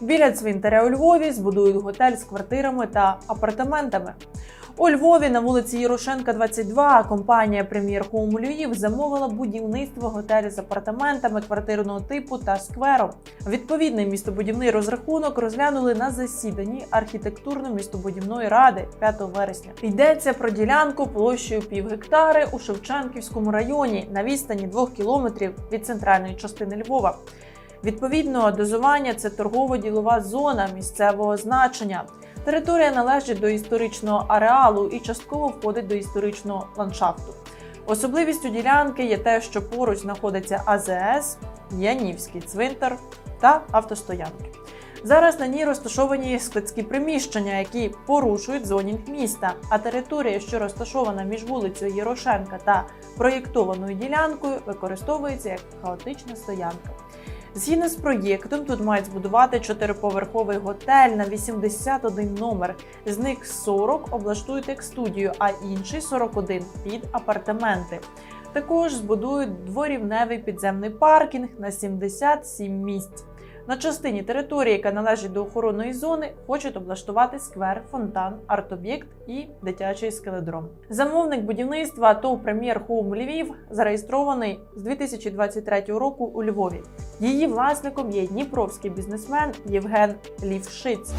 Біля цвинтаря у Львові збудують готель з квартирами та апартаментами. У Львові на вулиці Ярошенка, 22, компанія Прем'єр Хоум Львів замовила будівництво готелю з апартаментами квартирного типу та сквером. Відповідний містобудівний розрахунок розглянули на засіданні архітектурно-містобудівної ради 5 вересня. Йдеться про ділянку площею пів гектари у Шевченківському районі на відстані 2 кілометрів від центральної частини Львова. Відповідно, дозування це торгово-ділова зона місцевого значення. Територія належить до історичного ареалу і частково входить до історичного ландшафту. Особливістю ділянки є те, що поруч знаходиться АЗС, Янівський цвинтар та автостоянки. Зараз на ній розташовані складські приміщення, які порушують зонінг міста. А територія, що розташована між вулицею Єрошенка та проєктованою ділянкою, використовується як хаотична стоянка. Згідно з проєктом, тут мають збудувати чотириповерховий готель на 81 номер. З них 40 облаштують як студію, а інший 41 під апартаменти. Також збудують дворівневий підземний паркінг на 77 місць. На частині території, яка належить до охоронної зони, хочуть облаштувати сквер, фонтан, арт-об'єкт і дитячий скеледром. Замовник будівництва ТОВ Прем'єр Хоум Львів зареєстрований з 2023 року у Львові. Її власником є дніпровський бізнесмен Євген Лівшиць.